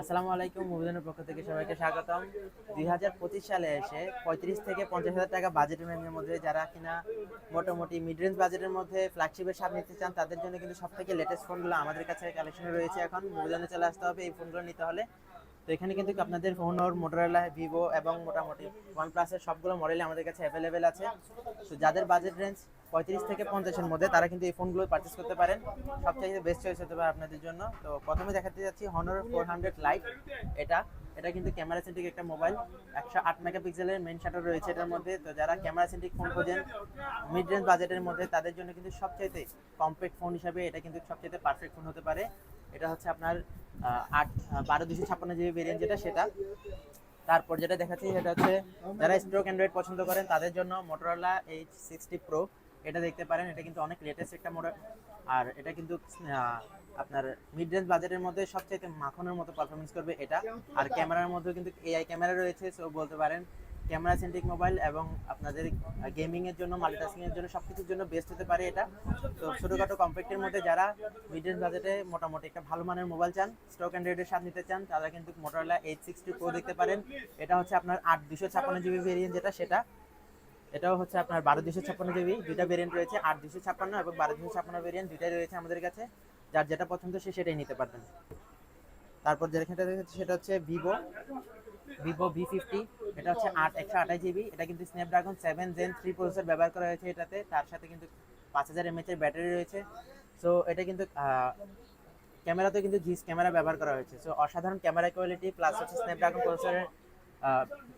আসসালামু আলাইকুম, মুভিজনের পক্ষ থেকে সবাইকে স্বাগতম। দুই হাজার পঁচিশ সালে এসে পঁয়ত্রিশ থেকে পঞ্চাশ হাজার টাকা বাজেটের রেঞ্জের মধ্যে যারা কিনা মোটামুটি মিড রেঞ্জ বাজেটের মধ্যে ফ্ল্যাগশিপের সাপ নিতে চান, তাদের জন্য কিন্তু সব থেকে লেটেস্ট ফোনগুলো আমাদের কাছে কালেকশনে রয়েছে এখন। মুভিজনে চলে আসতে হবে, এই ফোনগুলো নিতে হলে তো এখানে কিন্তু আপনাদের ফোন ওর মোটরোলা ভিভো এবং মোটামুটি ওয়ান প্লাসের সবগুলো মডেলই আমাদের কাছে অ্যাভেলেবেল আছে। তো যাদের বাজেট রেঞ্জ পঁয়ত্রিশ থেকে পঞ্চাশের মধ্যে, তারা কিন্তু এই ফোনগুলো পারচেস করতে পারেন। সবচাইতে বেস্ট চয়েস হতে পারে আপনাদের জন্য। তো প্রথমে দেখাতে যাচ্ছি হনর ফোর হান্ড্রেড লাইট এটা এটা কিন্তু ক্যামেরা সেন্ট্রিক একটা মোবাইল একশো আট মেগাপিক্সেলের মেন শাটার রয়েছে এটার মধ্যে। তো যারা ক্যামেরা সেন্ট্রিক ফোন খোঁজেন মিড রেঞ্জ বাজেটের মধ্যে, তাদের জন্য কিন্তু সবচাইতে কম্প্যাক্ট ফোন হিসাবে এটা কিন্তু সবচাইতে পারফেক্ট ফোন হতে পারে। এটা হচ্ছে আপনার আট বারো দুশো ছাপ্পান্ন জিবি ভেরিয়েন্ট যেটা, সেটা। তারপর যেটা দেখাচ্ছি সেটা হচ্ছে, যারা স্ট্রোক অ্যান্ড্রয়েড পছন্দ করেন, তাদের জন্য মোটরোলা এইচ সিক্সটি প্রো এটা দেখতে পারেন, এটা কিন্তু অনেক লেটেস্ট একটা মডেল আর এটা কিন্তু আপনার মিড রেঞ্জ বাজেটের মধ্যে সবচেয়ে মাখনের মতো পারফরমেন্স করবে এটা। আর ক্যামেরার মধ্যেও কিন্তু এআই ক্যামেরা রয়েছে সো বলতে পারেন ক্যামেরা সেন্ট্রিক মোবাইল এবং আপনাদের গেমিং এর জন্য মাল্টিটাস্কিং এর জন্য সবকিছুর জন্য বেস্ট হতে পারে এটা। তো ছোটখাটো কম্প্যাক্টের মধ্যে যারা মিডিয়াম বাজেটে মোটামুটি একটা ভালো মানের মোবাইল চান স্টক অ্যান্ড্রয়েডের স্বাদ নিতে চান, তারা কিন্তু মোটরলা এইট সিক্সটি প্রো দেখতে পারেন। এটা হচ্ছে আপনার আট দুশো ছাপ্পান্ন জিবি ভেরিয়েন্ট যেটা, সেটা। এটাও হচ্ছে আপনার বারো দুশো ছাপ্পান্ন জিবি দুইটা ভেরিয়েন্ট রয়েছে, আট দুশো ছাপ্পান্ন এবং বারো দুশো ছাপ্পান্ন ভেরিয়েন্ট দুইটাই রয়েছে আমাদের কাছে। যার যেটা পছন্দ সে সেটাই নিতে পারবেন। তারপর যেটা সেটা হচ্ছে ভিভো ভিভো ভি ফিফটি এটা হচ্ছে আট, একশো আঠাশ জিবি এটা কিন্তু Snapdragon seven gen three processor ব্যবহার করা হয়েছে এটাতে, তার সাথে কিন্তু পাঁচ হাজার এমএচ এর ব্যাটারি রয়েছে। সো এটা কিন্তু ক্যামেরাতে কিন্তু জিস ক্যামেরা ব্যবহার করা হয়েছে। সো অসাধারণ ক্যামেরা কোয়ালিটি প্লাস হচ্ছে স্ন্যাপড্রাগন প্রসেসরের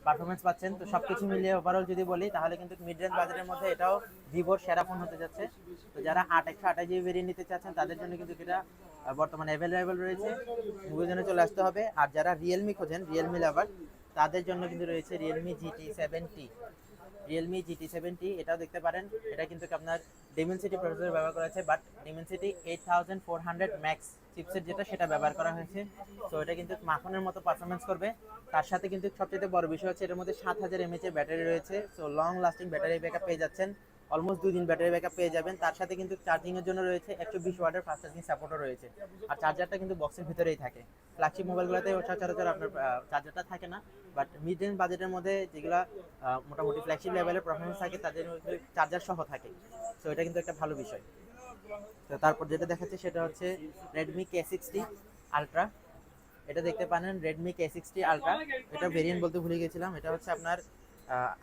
পারফরমেন্স পাচ্ছেন। তো সব কিছু মিলিয়ে ওভারঅল যদি বলি, তাহলে কিন্তু মিড রেঞ্জ বাজারের মধ্যে এটাও ভিভোর সেরা ফোন হতে যাচ্ছে। তো যারা আট একশো আঠাশ জিবি বেরিয়ে নিতে চাচ্ছেন, তাদের জন্য কিন্তু এটা বর্তমানে অ্যাভেলেবেল রয়েছে। জন্য চলে আসতে হবে। আর যারা রিয়েলমি খোঁজেন রিয়েলমি লাভার তাদের জন্য কিন্তু রয়েছে Realme GT seventy Realme GT seventy এটাও দেখতে পারেন। এটা কিন্তু আপনার ডিমেনসিটি প্রসেসর ব্যবহার করা হয়েছে but Dimensity eight thousand four hundred Max chipset যেটা, সেটা ব্যবহার করা হয়েছে। তো এটা কিন্তু মাখনের মতো পারফরমেন্স করবে। তার সাথে কিন্তু সবচেয়ে বড় বিষয় হচ্ছে, এটার মধ্যে সাত হাজার এমএচ এর ব্যাটারি রয়েছে। So long lasting battery backup পেয়ে যাচ্ছেন। অলমোস্ট দুই দিন ব্যাটারি ব্যাকআপ পেয়ে যাবেন। তার সাথে কিন্তু চার্জিং এর জন্য রয়েছে একশো বিশ ওয়াটের ফাস্ট চার্জিং সাপোর্টও রয়েছে। আর চার্জারটা কিন্তু বক্সের ভিতরেই থাকে। ফ্ল্যাগশিপ মোবাইলগুলোতে সচরাচর আপনার চার্জারটা থাকে না বাট মিড রেঞ্জ বাজেটের মধ্যে যেগুলো মোটামুটি ফ্ল্যাগশিপ লেভেলের পারফরমেন্স থাকে, তাদের চার্জার সহ থাকে। তো এটা কিন্তু একটা ভালো বিষয়। তো তারপর যেটা দেখাচ্ছে সেটা হচ্ছে রেডমি কে সিক্সটি আলট্রা এটা দেখতে পারেন রেডমি কে সিক্সটি আলট্রা এটা ভেরিয়েন্ট বলতে ভুলে গেছিলাম। এটা হচ্ছে আপনার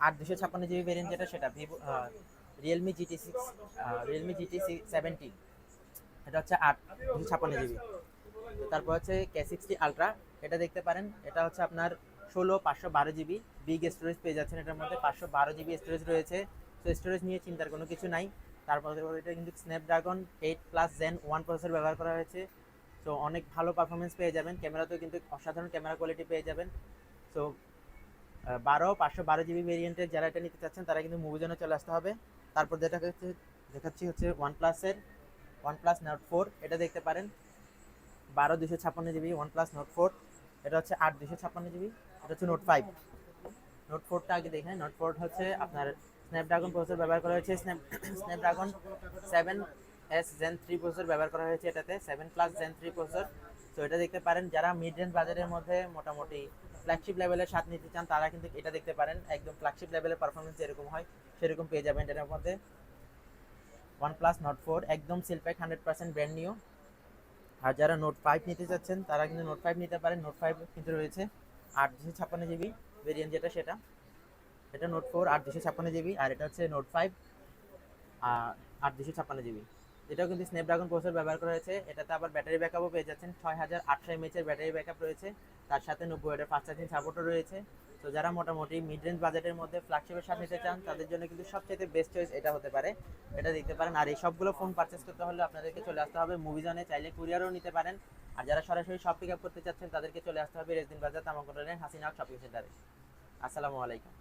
আট দুশো ছাপ্পান্ন জিবি ভেরিয়েন্ট যেটা, সেটা Vivo Realme GT six Realme GT six seventy এটা হচ্ছে আট দুশো ছাপ্পান্ন জিবি। তারপর হচ্ছে কে সিক্সটি আলট্রা এটা দেখতে পারেন। এটা হচ্ছে আপনার ষোলো পাঁচশো বারো জিবি বিগ স্টোরেজ পেয়ে যাচ্ছেন। এটার মধ্যে পাঁচশো বারো জিবি স্টোরেজ রয়েছে। তো স্টোরেজ নিয়ে চিন্তার কোনো কিছু নাই। তারপর এটা কিন্তু Snapdragon eight plus Gen one processor ব্যবহার করা হয়েছে। তো অনেক ভালো পারফরমেন্স পেয়ে যাবেন। ক্যামেরাতেও কিন্তু অসাধারণ ক্যামেরা কোয়ালিটি পেয়ে যাবেন। তো বারো পাঁচশো বারো জিবি ভেরিয়েন্টের যারা এটা নিতে চাচ্ছেন, তারা কিন্তু মুভি জন্য চলে আসতে হবে। তারপর যেটা হচ্ছে, দেখাচ্ছি হচ্ছে ওয়ান প্লাসের ওয়ান প্লাস নোট ফোর এটা দেখতে পারেন। বারো দুশো ছাপ্পান্ন GB OnePlus note four এটা হচ্ছে আট দুশো ছাপ্পান্ন জিবি, এটা হচ্ছে নোট ফাইভ নোট ফোরটা আগে দেখেন নোট ফোর হচ্ছে আপনার স্ন্যাপড্রাগন প্রসেসর ব্যবহার করা হয়েছে snap Snapdragon seven S Gen three processor ব্যবহার করা হয়েছে এটাতে seven plus Gen three processor তো এটা দেখতে পারেন, যারা মিড রেঞ্জ বাজারের মধ্যে মোটামুটি ফ্ল্যাগশিপ লেভেলের স্বাদ নিতে চান, তারা কিন্তু এটা দেখতে পারেন। একদম ফ্ল্যাগশিপ লেভেলের পারফরমেন্স যেরকম হয়, সেরকম পেয়ে যাবেন এটার মধ্যে। ওয়ান প্লাস নোট ফোর একদম seal pack hundred percent brand new আর যারা নোট ফাইভ নিতে চাচ্ছেন, তারা কিন্তু নোট ফাইভ নিতে পারেন। নোট ফাইভ কিন্তু রয়েছে আট দুশো ছাপ্পান্ন জিবি ভেরিয়েন্ট যেটা সেটা। এটা নোট ফোর আট দুশো ছাপ্পান্ন জিবি আর এটা হচ্ছে নোট ফাইভ আর আট দুশো ছাপ্পান্ন জিবি এটাও কিন্তু স্ন্যাপড্রাগন প্রসেসর ব্যবহার করা হয়েছে। এটাতে আবার ব্যাটারি ব্যাকআপও পেয়ে যাচ্ছেন। ছয় হাজার আটশো এমএচ এর ব্যাটারি ব্যাকআপ রয়েছে। তার সাথে নব্বই ওয়াটের ফাস্ট চার্জিং সাপোর্টও রয়েছে। তো যারা মোটামুটি মিড রেঞ্জ বাজেটের মধ্যে ফ্ল্যাগশিপের সাথে নিতে চান, তাদের জন্য কিন্তু সবচেয়ে বেস্ট চয়েস এটা হতে পারে। এটা দেখতে পারেন। আর এই সবগুলো ফোন পারচেস করতে হলে আপনাদেরকে চলে আসতে হবে মুভিজনে চাইলে কুরিয়ারও নিতে পারেন। আর যারা সরাসরি সব পিক আপ করতে চাচ্ছেন, তাদেরকে চলে আসতে হবে রেজদিন বাজার তামাকোটলের হাসিনা শপিং সেন্টারে আসসালামু আলাইকুম।